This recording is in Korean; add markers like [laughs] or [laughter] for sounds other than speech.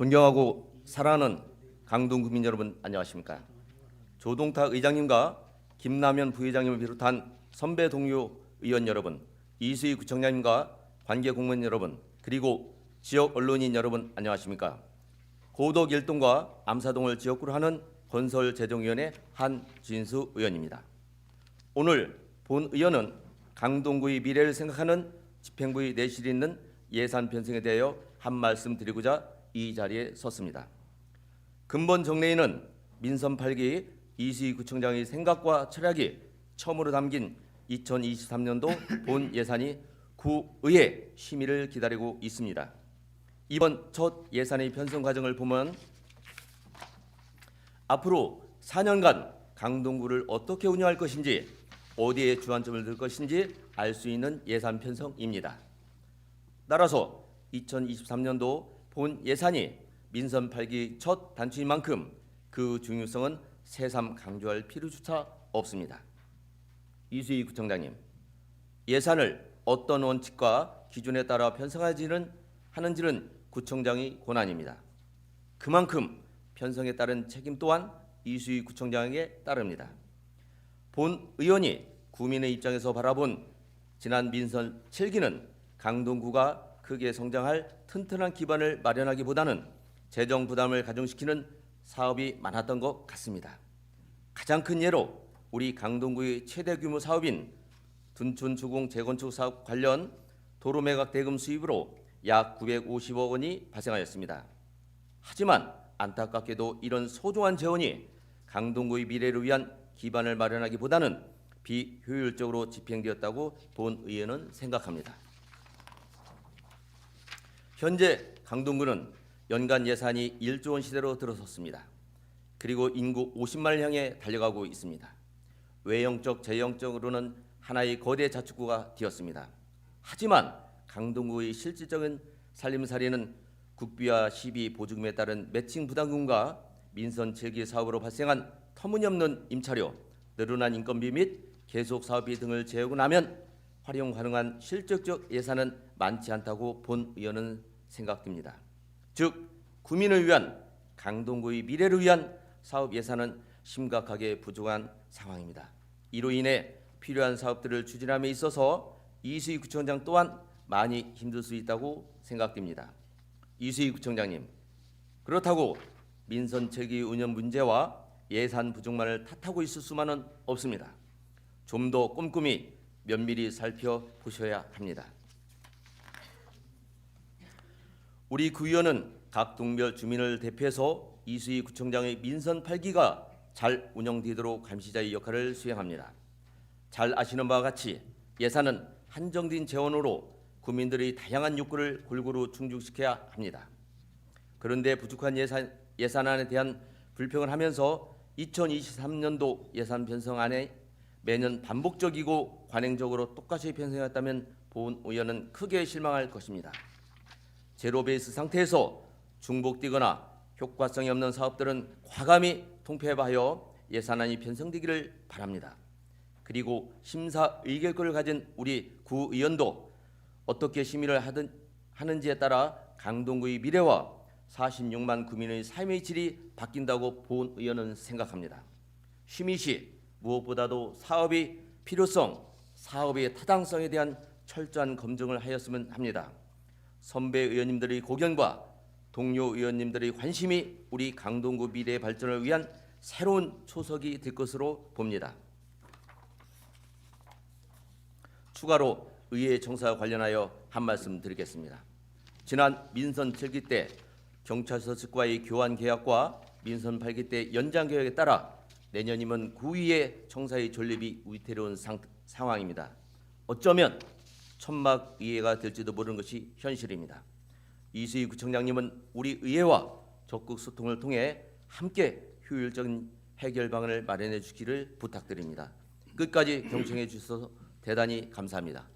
존경하고 사랑하는 강동 국민 여러분 안녕하십니까? 조동탁 의장님과 김남현 부회장님을 비롯한 선배 동료 의원 여러분, 이수희 구청장님과 관계 공무원 여러분, 그리고 지역 언론인 여러분 안녕하십니까? 고덕 일동과 암사동을 지역구로 하는 건설재정위원회 한진수 의원입니다. 오늘 본 의원은 강동구의 미래를 생각하는 집행부의 내실이 있는 예산 편성에 대하여 한 말씀 드리고자 이 자리에 섰습니다. 근본 정례에는 민선 8기 이수희 구청장의 생각과 철학이 처음으로 담긴 2023년도 본 [laughs] 예산이 구의회 심의를 기다리고 있습니다. 이번 첫 예산의 편성 과정을 보면 앞으로 4년간 강동구를 어떻게 운영할 것인지 어디에 주안점을 둘 것인지 알 수 있는 예산 편성입니다. 따라서 2023년도 본 예산이 민선 8기 첫 단추인 만큼 그 중요성은 새삼 강조할 필요조차 없습니다. 이수희 구청장님, 예산을 어떤 원칙과 기준에 따라 편성하지는 하는지는 구청장의 권한입니다. 그만큼 편성에 따른 책임 또한 이수희 구청장에게 따릅니다. 본 의원이 구민의 입장에서 바라본 지난 민선 7기는 강동구가 크게 성장할 튼튼한 기반을 마련하기보다는 재정 부담을 가중시키는 사업이 많았던 것 같습니다. 가장 큰 예로 우리 강동구의 최대 규모 사업인 둔촌 주공 재건축 사업 관련 도로 매각 대금 수입으로 약 950억 원이 발생하였습니다. 하지만 안타깝게도 이런 소중한 재원이 강동구의 미래를 위한 기반을 마련하기보다는 비효율적으로 집행되었다고 본 의원은 생각합니다. 현재 강동구는 연간 예산이 1조 원 시대로 들어섰습니다. 그리고 인구 50만을 향해 달려가고 있습니다. 외형적, 재형적으로는 하나의 거대 자치구가 되었습니다. 하지만 강동구의 실질적인 살림살이는 국비와 시비 보조금에 따른 매칭 부담금과 민선 7기 사업으로 발생한 터무니없는 임차료, 늘어난 인건비 및 계속 사업비 등을 제하고 나면 활용 가능한 실질적 예산은 많지 않다고 본 의원은 생각됩니다. 즉 구민을 위한 강동구의 미래를 위한 사업 예산은 심각하게 부족한 상황입니다. 이로 인해 필요한 사업들을 추진함에 있어서 이수희 구청장 또한 많이 힘들 수 있다고 생각됩니다. 이수희 구청장님, 그렇다고 민선 체계 운영 문제와 예산 부족만을 탓하고 있을 수만은 없습니다. 좀 더 꼼꼼히 면밀히 살펴보셔야 합니다. 우리 구의원은 각 동별 주민을 대표해서 이수희 구청장의 민선 8기가 잘 운영되도록 감시자의 역할을 수행합니다. 잘 아시는 바와 같이 예산은 한정된 재원으로 국민들의 다양한 욕구를 골고루 충족시켜야 합니다. 그런데 부족한 예산, 예산안에 대한 불평을 하면서 2023년도 예산 편성안에 매년 반복적이고 관행적으로 똑같이 편성했다면 본 의원은 크게 실망할 것입니다. 제로 베이스 상태에서 중복되거나 효과성이 없는 사업들은 과감히 통폐합하여 예산안이 편성되기를 바랍니다. 그리고 심사 의결권을 가진 우리 구의원도 어떻게 심의를 하든 하는지에 따라 강동구의 미래와 46만 구민의 삶의 질이 바뀐다고 본 의원은 생각합니다. 심의 시 무엇보다도 사업의 필요성, 사업의 타당성에 대한 철저한 검증을 하였으면 합니다. 선배 의원님들의 고견과 동료 의원님들의 관심이 우리 강동구 미래 발전을 위한 새로운 초석이 될 것으로 봅니다. 추가로 의회 청사와 관련하여 한 말씀 드리겠습니다. 지난 민선 7기 때 경찰서 측과의 교환 계약과 민선 8기 때 연장 계약에 따라 내년이면 구의회 청사의 존립이 위태로운 상, 상황입니다. 어쩌면 천막 의회가 될지도 모르는 것이 현실입니다. 이수희 구청장님은 우리 의회와 적극 소통을 통해 함께 효율적인 해결 방안을 마련해 주기를 부탁드립니다. 끝까지 경청해 주셔서 대단히 감사합니다.